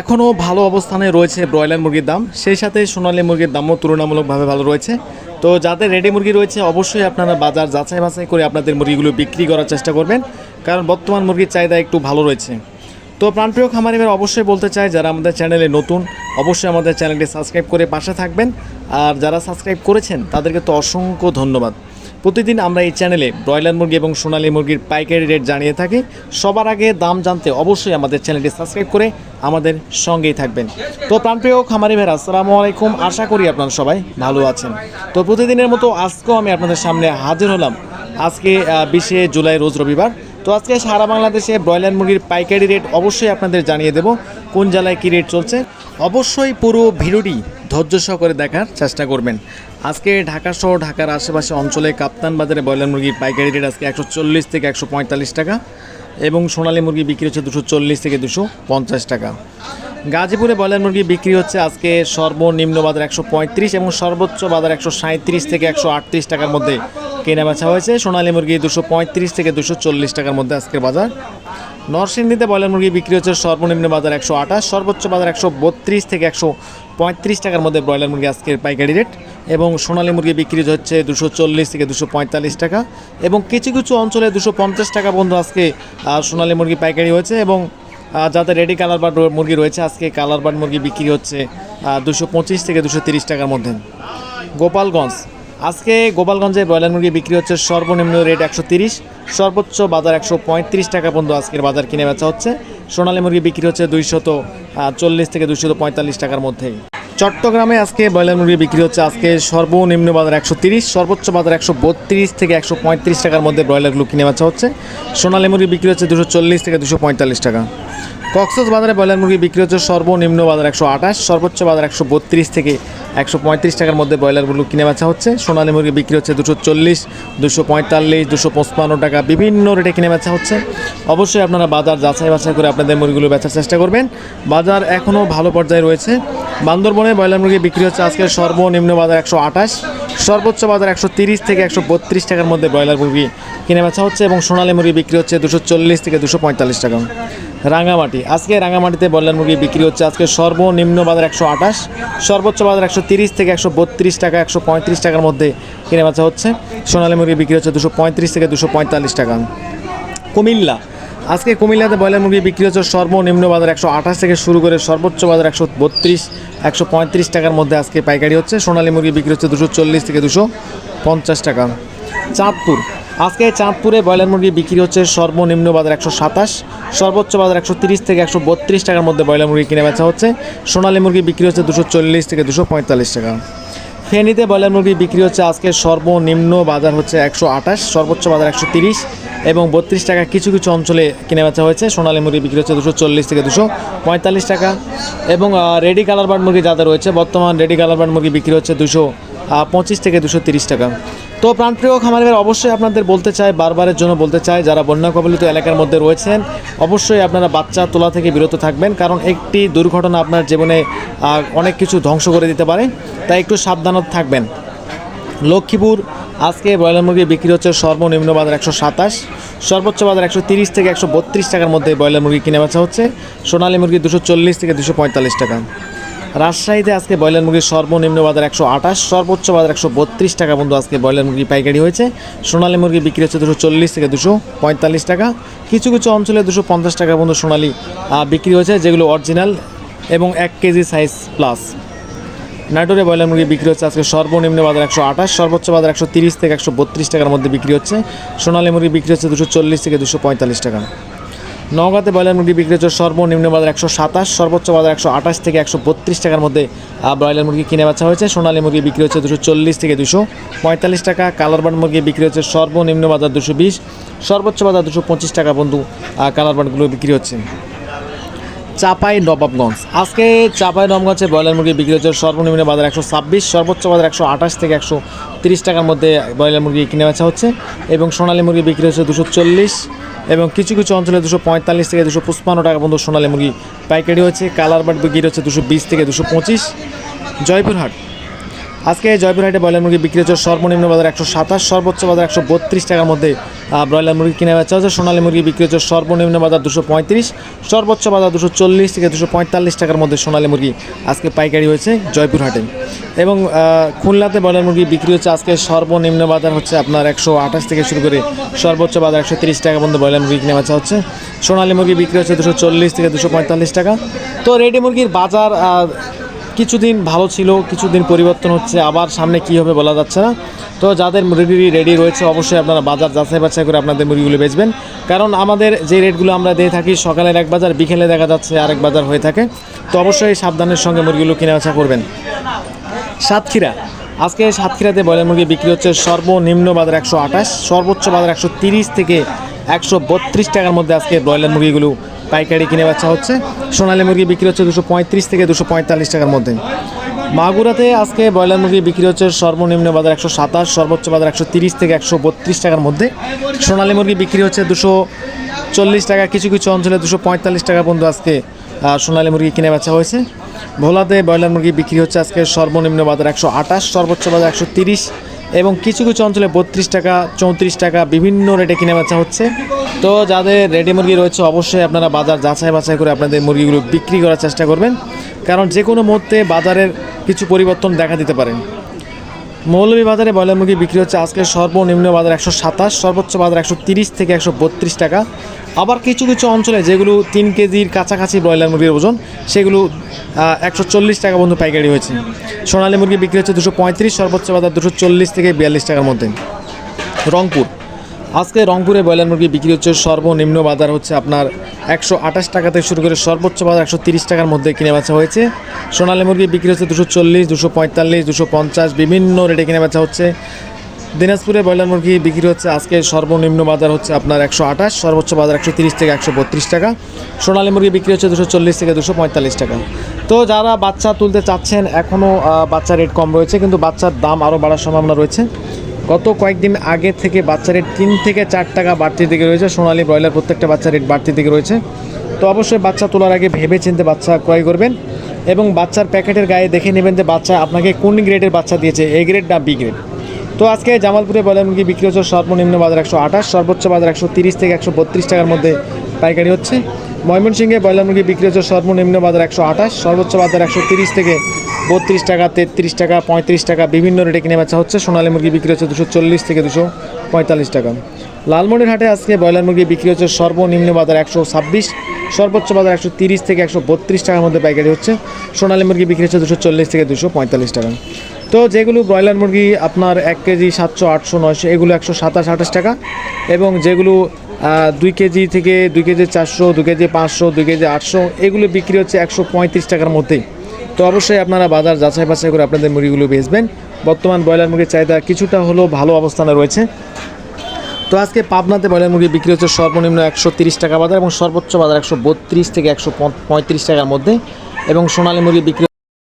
এখনও ভালো অবস্থানে রয়েছে ব্রয়লার মুরগির দাম। সেই সাথে সোনালী মুরগির দামও তুলনামূলকভাবে ভালো রয়েছে। তো যাদের রেডি মুরগি রয়েছে, অবশ্যই আপনারা বাজার যাচাই বাছাই করে আপনাদের মুরগিগুলো বিক্রি করার চেষ্টা করবেন, কারণ বর্তমান মুরগির চাহিদা একটু ভালো রয়েছে। তো প্রাণপ্রিয় খামারি ভাই অবশ্যই বলতে চাই, যারা আমাদের চ্যানেলে নতুন, অবশ্যই আমাদের চ্যানেলটি সাবস্ক্রাইব করে পাশে থাকবেন। আর যারা সাবস্ক্রাইব করেছেন, তাদেরকে তো অসংখ্য ধন্যবাদ। প্রতিদিন আমরা এই চ্যানেলে ব্রয়লার মুরগি এবং সোনালী মুরগির পাইকারি রেট জানিয়ে থাকি। সবার আগে দাম জানতে অবশ্যই আমাদের চ্যানেলটি সাবস্ক্রাইব করে আমাদের সঙ্গেই থাকবেন। তো প্রাণপ্রিয় খামারি ভাইরা, আসসালামু আলাইকুম। আশা করি আপনারা সবাই ভালো আছেন। তো প্রতিদিনের মতো আজকেও আমি আপনাদের সামনে হাজির হলাম। আজকে বিশে জুলাই, রোজ রবিবার। তো আজকে সারা বাংলাদেশে ব্রয়লার মুরগির পাইকারি রেট অবশ্যই আপনাদের জানিয়ে দেব কোন জেলায় কী রেট চলছে। অবশ্যই পুরো ভিডিওটি ধৈর্য সহকারে দেখার চেষ্টা করবেন। আজকে ঢাকা সহ ঢাকার আশেপাশে অঞ্চলে কাপ্তান বাজারে ব্রয়লার মুরগির পাইকারি রেট আজকে একশো চল্লিশ থেকে একশো পঁয়তাল্লিশ টাকা এবং সোনালী মুরগি বিক্রি হচ্ছে দুশো চল্লিশ থেকে দুশো পঞ্চাশ টাকা। গাজীপুরে ব্রয়লার মুরগি বিক্রি হচ্ছে আজকে সর্বনিম্ন বাজার একশো পঁয়ত্রিশ এবং সর্বোচ্চ বাজার একশো সাঁত্রিশ থেকে একশো আটত্রিশ টাকার মধ্যে কেনা বেচা হয়েছে। সোনালী মুরগি দুশো পঁয়ত্রিশ থেকে দুশো চল্লিশ টাকার মধ্যে আজকের বাজার। নরসিংদীতে ব্রয়লার মুরগি বিক্রি হচ্ছে সর্বনিম্ন বাজার একশো আঠাশ, সর্বোচ্চ বাজার একশো বত্রিশ থেকে একশো পঁয়ত্রিশ টাকার মধ্যে ব্রয়লার মুরগি আজকের পাইকারি রেট। এবং সোনালী মুরগি বিক্রি হচ্ছে দুশো চল্লিশ থেকে দুশো পঁয়তাল্লিশ টাকা এবং কিছু কিছু অঞ্চলে দুশো পঞ্চাশ টাকা পর্যন্ত আজকে সোনালী মুরগি পাইকারি হয়েছে এবং যাদের রেডি কালার বার্ড মুরগি রয়েছে, আজকে কালার বার্ড মুরগি বিক্রি হচ্ছে দুশো পঁচিশ থেকে দুশো তিরিশ টাকার মধ্যে। গোপালগঞ্জ, আজকে গোপালগঞ্জে ব্রয়লার মুরগি বিক্রি হচ্ছে সর্বনিম্ন রেট একশো তিরিশ, সর্বোচ্চ বাজার একশো পঁয়ত্রিশ টাকা পর্যন্ত আজকের বাজার কিনে বেচা হচ্ছে। সোনালী মুরগি বিক্রি হচ্ছে দুইশত চল্লিশ থেকে দুইশত পঁয়তাল্লিশ টাকার মধ্যেই চট্টগ্রামে আজকে ব্রয়লার মুরগি বিক্রি হচ্ছে। আজকে সর্বনিম্ন বাজার একশো তিরিশ, সর্বোচ্চ বাজার একশো বত্রিশ থেকে একশো পঁয়ত্রিশ টাকার মধ্যে ব্রয়লারগুলো কিনে বেচা হচ্ছে। সোনালী মুরগি বিক্রি হচ্ছে দুশো চল্লিশ থেকে দুশো পঁয়তাল্লিশ টাকা। বাজারে ব্রয়লার মুরগি বিক্রি হচ্ছে সর্বনিম্ন বাজার একশো আঠাশ, সর্বোচ্চ বাজার একশো বত্রিশ থেকে একশো পঁয়ত্রিশ টাকার মধ্যে ব্রয়লারগুলো কিনে বেচা হচ্ছে। সোনালী মুরগি বিক্রি হচ্ছে দুশো চল্লিশ, দুশো পঁয়তাল্লিশ, দুশো পঁচপান্ন টাকা বিভিন্ন রেটে কিনে বেচা হচ্ছে। অবশ্যই আপনারা বাজার যাচাই বাছাই করে আপনাদের মুরগিগুলো বেচার চেষ্টা করবেন। বাজার এখনও ভালো পর্যায়ে রয়েছে। বান্দরবনে ব্রয়লার মুরগি বিক্রি হচ্ছে আজকে সর্বনিম্ন বাজার একশো আঠাশ, সর্বোচ্চ বাজার একশো তিরিশ থেকে একশো বত্রিশ টাকার মধ্যে ব্রয়লার মুরগি কিনে বেচা হচ্ছে এবং সোনালী মুরগি বিক্রি হচ্ছে দুশো চল্লিশ থেকে দুশো পঁয়তাল্লিশ টাকা। রাঙামাটি। আজকে রাঙামাটিতে ব্রয়লার মুরগি বিক্রি হচ্ছে আজকে সর্বনিম্ন বাজার একশো আঠাশ, সর্বোচ্চ বাজার একশো তিরিশ থেকে একশো বত্রিশ টাকা, একশো পঁয়ত্রিশ টাকার মধ্যে কিনে বেচা হচ্ছে। সোনালী মুরগি বিক্রি হচ্ছে দুশো পঁয়ত্রিশ থেকে দুশো পঁয়তাল্লিশ টাকা। কুমিল্লা। আজকে কুমিল্লাতে ব্রয়লার মুরগি বিক্রি হচ্ছে সর্বনিম্ন বাজার একশো আঠাশ থেকে শুরু করে সর্বোচ্চ বাজার একশো বত্রিশ, একশো পঁয়ত্রিশ টাকার মধ্যে আজকে পাইকারি হচ্ছে। সোনালী মুরগি বিক্রি হচ্ছে দুশো চল্লিশ থেকে দুশো পঞ্চাশ টাকা। চাঁদপুর। আজকে চাঁদপুরে ব্রয়লার মুরগি বিক্রি হচ্ছে সর্বনিম্ন বাজার একশো সাতাশ, সর্বোচ্চ বাজার একশো তিরিশ থেকে একশো বত্রিশ টাকার মধ্যে ব্রয়লার মুরগি কিনে বেচা হচ্ছে। সোনালী মুরগি বিক্রি হচ্ছে দুশো চল্লিশ থেকে দুশো পঁয়তাল্লিশ টাকা। ফেনীতে ব্রয়লার মুরগি বিক্রি হচ্ছে আজকে সর্বনিম্ন বাজার হচ্ছে একশো আঠাশ, সর্বোচ্চ বাজার একশো তিরিশ এবং বত্রিশ টাকা কিছু কিছু অঞ্চলে কিনে বেচা হয়েছে। সোনালী মুরগি বিক্রি হচ্ছে দুশো চল্লিশ থেকে দুশো পঁয়তাল্লিশ টাকা এবং রেডি কালার বার্ড মুরগি যাদের রয়েছে, বর্তমান রেডি কালার বার্ড মুরগি বিক্রি হচ্ছে দুশো পঁচিশ থেকে দুশো তিরিশ টাকা। তো প্রাণপ্রিয় খামারের অবশ্যই আপনাদের বলতে চাই, বারবারের জন্য বলতে চাই, যারা বন্যা কবলিত এলাকার মধ্যে রয়েছেন, অবশ্যই আপনারা বাচ্চা তোলা থেকে বিরত থাকবেন, কারণ একটি দুর্ঘটনা আপনার জীবনে অনেক কিছু ধ্বংস করে দিতে পারে, তাই একটু সাবধানত থাকবেন। লক্ষ্মীপুর, আজকে ব্রয়লার মুরগি বিক্রি হচ্ছে সর্বনিম্ন বাজার একশো সাতাশ, সর্বোচ্চ বাজার একশো তিরিশ থেকে একশো বত্রিশ টাকার মধ্যে ব্রয়লার মুরগি কিনে বেচা হচ্ছে, সোনালী মুরগি দুশো চল্লিশ থেকে দুশো পঁয়তাল্লিশ টাকা। রাজশাহীতে আজকে ব্রয়লার মুরগির সর্বনিম্ন বাজার একশো আঠাশ, সর্বোচ্চ বাজার একশো বত্রিশ টাকা পর্যন্ত আজকে ব্রয়লার মুরগি পাইকারি হয়েছে। সোনালী মুরগি বিক্রি হচ্ছে দুশো চল্লিশ থেকে দুশো পঁয়তাল্লিশ টাকা। কিছু কিছু অঞ্চলে দুশো পঞ্চাশ টাকা পর্যন্ত সোনালী বিক্রি হয়েছে, যেগুলো অরিজিনাল এবং এক কেজি সাইজ প্লাস। নাটোরে ব্রয়লার মুরগি বিক্রি হচ্ছে আজকে সর্বনিম্ন বাজার একশো আঠাশ, সর্বোচ্চ বাজার একশো তিরিশ থেকে একশো বত্রিশ টাকার মধ্যে বিক্রি হচ্ছে। সোনালী মুরগি বিক্রি হচ্ছে দুশো চল্লিশ থেকে দুশো পঁয়তাল্লিশ টাকা। নওগাঁতে ব্রয়লার মুরগি বিক্রি হচ্ছে সর্বনিম্ন বাজার একশো সাতাশ, সর্বোচ্চ বাজার একশো আঠাশ থেকে একশো বত্রিশ টাকার মধ্যে ব্রয়লার মুরগি কিনে বেচা হয়েছে। সোনালী মুরগি বিক্রি হচ্ছে দুশো চল্লিশ থেকে দুশো পঁয়তাল্লিশ টাকা কালারবার্ড মুরগি বিক্রি হচ্ছে সর্বনিম্ন বাজার দুশো বিশ, সর্বোচ্চ বাজার দুশো পঁচিশ টাকা বন্ধু কালারবার্ডগুলো বিক্রি হচ্ছে। চাপাই নবাবগঞ্জ। আজকে চাপাই নবাবগঞ্জে ব্রয়লার মুরগি বিক্রি হচ্ছে সর্বনিম্ন বাজার একশো ছাব্বিশ, সর্বোচ্চ বাজার একশো আঠাশ থেকে একশো তিরিশ টাকার মধ্যে ব্রয়লার মুরগি কিনে বেচা হচ্ছে এবং সোনালী মুরগি বিক্রি হচ্ছে দুশো চল্লিশ এবং কিছু কিছু অঞ্চলে দুশো পঁয়তাল্লিশ থেকে দুশো পঁচপান্ন টাকা পর্যন্ত সোনালী মুরগি পাইকারি হচ্ছে কালার বাট বিক্রি হচ্ছে দুশো বিশ থেকে দুশো পঁচিশ। জয়পুরহাট আজকে জয়পুরহাটে ব্রয়লার মুরগি বিক্রি হচ্ছে সর্বনিম্ন বাজার একশো সাতাশ, সর্বোচ্চ বাজার একশো বত্রিশ টাকার মধ্যে ব্রয়লার মুরগি কিনে বেচা হচ্ছে সোনালী মুরগি বিক্রি হচ্ছে সর্বনিম্ন বাজার দুশো পঁয়ত্রিশ, সর্বোচ্চ বাজার দুশো চল্লিশ থেকে দুশো পঁয়তাল্লিশ টাকার মধ্যে সোনালী মুরগি আজকে পাইকারি হয়েছে জয়পুর হাটে এবং খুলনাতে ব্রয়লার মুরগি বিক্রি হচ্ছে আজকে সর্বনিম্ন বাজার হচ্ছে আপনার একশো আঠাশ থেকে শুরু করে সর্বোচ্চ বাজার একশো তিরিশ টাকা পর্যন্ত ব্রয়লার মুরগি কিনে বেচা হচ্ছে। সোনালী মুরগি বিক্রি হচ্ছে দুশো চল্লিশ থেকে দুশো পঁয়তাল্লিশ টাকা। তো রেডি মুরগির বাজার কিছুদিন ভালো ছিল, কিছুদিন পরিবর্তন হচ্ছে, আবার সামনে কি হবে বলা যাচ্ছে না। তো যাদের মুরগি রেডি রয়েছে, অবশ্যই আপনারা বাজার যাচাই বাছাই করে আপনাদের মুরগিগুলো বেচবেন। কারণ আমাদের যে রেটগুলো আমরা দিয়ে থাকি, সকালের এক বাজার, বিকেলে দেখা যাচ্ছে আরেক বাজার হয়ে থাকে। তো অবশ্যই সাবধানের সঙ্গে মুরগিগুলো কেনা বেচা করবেন। সাতক্ষীরা। আজকে সাতক্ষীরাতে ব্রয়লার মুরগি বিক্রি হচ্ছে সর্বনিম্ন বাজার একশো আঠাশ, সর্বোচ্চ বাজার একশো তিরিশ থেকে একশো বত্রিশ টাকার মধ্যে আজকে ব্রয়লার মুরগিগুলো পাইকারি কিনে বাচ্চা হচ্ছে। সোনালী মুরগি বিক্রি হচ্ছে দুশো পঁয়ত্রিশ থেকে দুশো পঁয়তাল্লিশ টাকার মধ্যে। মাগুরাতে আজকে ব্রয়লার মুরগি বিক্রি হচ্ছে সর্বনিম্ন বাজার একশো সাতাশ, সর্বোচ্চ বাজার একশো তিরিশ থেকে একশো বত্রিশ টাকার মধ্যে। সোনালি মুরগি বিক্রি হচ্ছে দুশো চল্লিশ টাকা, কিছু কিছু অঞ্চলে দুশো পঁয়তাল্লিশ টাকা পর্যন্ত আজকে সোনালি মুরগি কিনে বেচা হয়েছে। ভোলাতে ব্রয়লার মুরগি বিক্রি হচ্ছে আজকে সর্বনিম্ন বাজার একশো আঠাশ, সর্বোচ্চ বাজার একশো তিরিশ। এবং কিছু কিছু অঞ্চলে বত্রিশ টাকা, চৌত্রিশ টাকা বিভিন্ন রেটে কিনে বেচা হচ্ছে। তো যাদের রেডি মুরগি রয়েছে, অবশ্যই আপনারা বাজার যাচাই বাছাই করে আপনাদের মুরগিগুলো বিক্রি করার চেষ্টা করবেন। কারণ যে কোনো মুহূর্তে বাজারের কিছু পরিবর্তন দেখা দিতে পারেন মৌলভীবাজারে ব্রয়লার মুরগি বিক্রি হচ্ছে আজকে সর্বনিম্ন বাজার একশো সাতাশ, সর্বোচ্চ বাজার একশো তিরিশ থেকে একশো বত্রিশ টাকা। আবার কিছু কিছু অঞ্চলে যেগুলো তিন কেজির কাছাকাছি ব্রয়লার মুরগির ওজন, সেগুলো একশো চল্লিশ টাকা পর্যন্ত পাইকারি হয়েছে। সোনালী মুরগি বিক্রি হচ্ছে দুশো পঁয়ত্রিশ, সর্বোচ্চ বাজার দুশো চল্লিশ থেকে বিয়াল্লিশ টাকার মধ্যে। রংপুর আজকে রংপুরে ব্রয়লার মুরগি বিক্রি হচ্ছে সর্বনিম্ন বাজার হচ্ছে আপনার একশো আঠাশ টাকা থেকে শুরু করে সর্বোচ্চ বাজার একশো তিরিশ টাকার মধ্যে কিনে বেচা হয়েছে। সোনালী মুরগি বিক্রি হচ্ছে দুশো চল্লিশ, দুশো পঁয়তাল্লিশ, দুশো পঞ্চাশ, বিভিন্ন রেটে কিনে বেচা হচ্ছে। দিনাজপুরে ব্রয়লার মুরগি বিক্রি হচ্ছে আজকে সর্বনিম্ন বাজার হচ্ছে আপনার একশো আঠাশ, সর্বোচ্চ বাজার একশো তিরিশ থেকে একশো বত্রিশ টাকা। সোনালী মুরগি বিক্রি হচ্ছে দুশো চল্লিশ থেকে দুশো পঁয়তাল্লিশ টাকা। তো যারা বাচ্চা তুলতে চাচ্ছেন এখনও বাচ্চা রেট কম রয়েছে, কিন্তু বাচ্চার দাম আরও বাড়ার সম্ভাবনা রয়েছে। গত কয়েকদিন আগে থেকে বাচ্চা রেট তিন থেকে চার টাকা বাড়তির দিকে রয়েছে। সোনালী ব্রয়লার প্রত্যেকটা বাচ্চা রেট বাড়তির দিকে রয়েছে। তো অবশ্যই বাচ্চা তোলার আগে ভেবে চিনতে বাচ্চা ক্রয় করবেন এবং বাচ্চার প্যাকেটের গায়ে দেখে নেবেন যে বাচ্চা আপনাকে কোন গ্রেডের বাচ্চা দিয়েছে এ গ্রেড না বি গ্রেড তো আজকে জামালপুরে ব্রয়লার মুরগি বিক্রি হচ্ছে সর্বনিম্ন বাজার একশো আঠাশ, সর্বোচ্চ বাজার একশো তিরিশ থেকে একশো বত্রিশ টাকার মধ্যে পাইকারি হচ্ছে। ময়মনসিংহে ব্রয়লার মুরগি বিক্রি হচ্ছে সর্বনিম্ন বাজার একশো আঠাশ, সর্বোচ্চ বাজার একশো তিরিশ থেকে বত্রিশ টাকা, তেত্রিশ টাকা, পঁয়ত্রিশ টাকা বিভিন্ন রেটে কিনে বেচা হচ্ছে। সোনালী মুরগি বিক্রি হচ্ছে দুশো চল্লিশ থেকে দুশো পঁয়তাল্লিশ টাকা। লালমনির হাটে আজকে ব্রয়লার মুরগি বিক্রি হচ্ছে সর্বনিম্ন বাজার একশো ছাব্বিশ, সর্বোচ্চ বাজার একশো তিরিশ থেকে একশো বত্রিশ টাকার মধ্যে পাইকারি হচ্ছে। সোনালী মুরগি বিক্রি হচ্ছে দুশো চল্লিশ থেকে দুশো পঁয়তাল্লিশ টাকা। তো যেগুলো ব্রয়লার মুরগি আপনার এক কেজি সাতশো, আটশো, নয়শো, এগুলো একশো সাতাশ, আঠাশ টাকা এবং যেগুলো দুই কেজি থেকে দুই কেজি চারশো দু কেজি পাঁচশো, দুই কেজি আটশো, এগুলো বিক্রি হচ্ছে একশো পঁয়ত্রিশ টাকার মধ্যেই। তো অবশ্যই আপনারা বাজার যাচাই বাছাই করে আপনাদের মুরগিগুলো বেচবেন। বর্তমান ব্রয়লার মুরগির চাহিদা কিছুটা হলেও ভালো অবস্থানে রয়েছে। তো আজকে পাবনাতে ব্রয়লার মুরগি বিক্রি হচ্ছে সর্বনিম্ন একশো টাকা বাজার এবং সর্বোচ্চ বাজার একশো বত্রিশ থেকে একশো পঁয়ত্রিশ টাকার মধ্যে এবং সোনালী মুরগি বিক্রি